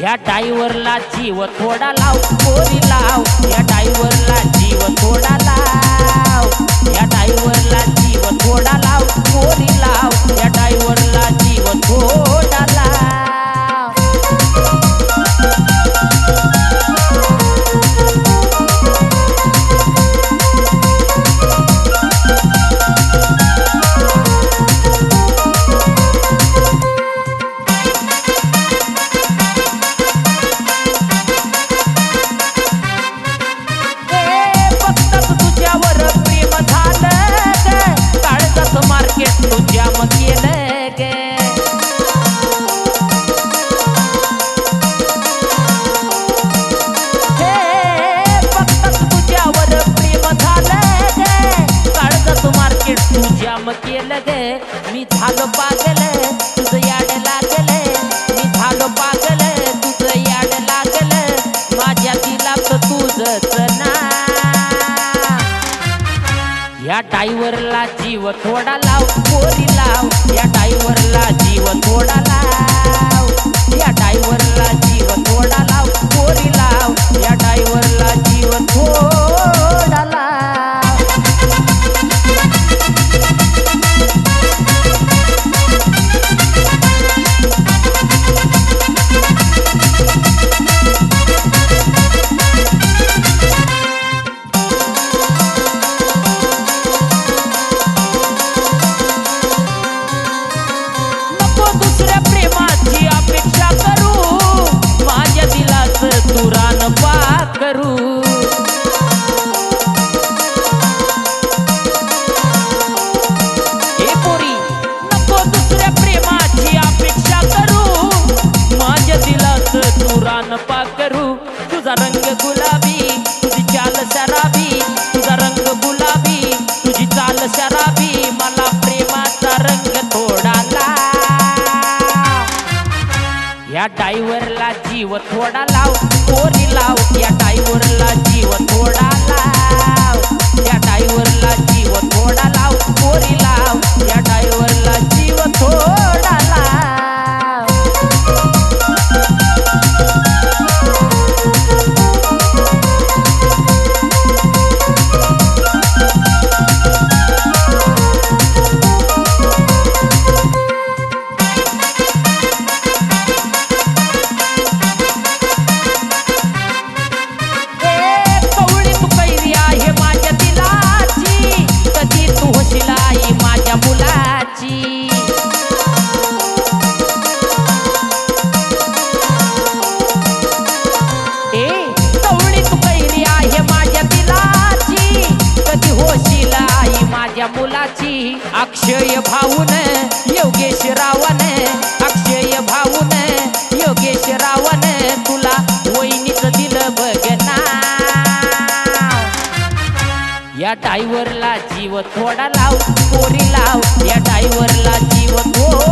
या डायव्हरला जीव थोडा लाव कोरी लाव. या डायव्हरला जीव थोडा लाव. या या टाईवरला जीव थोडा लाव पोरी लाव. या टाईवरला जीव थोडा लाव. पुराण पाठ करू या डायव्हरला जीव थोडा लाव कोरी लाव. या डायव्हरला जीव थोडा अक्षय भाऊन योगेश रावण. अक्षय भाऊन योगेश रावण तुला वहिनीच दिलं बघ ना. या डायव्हरला जीव थोडा लाव कोरी लाव. या डायव्हरला जीव थोडा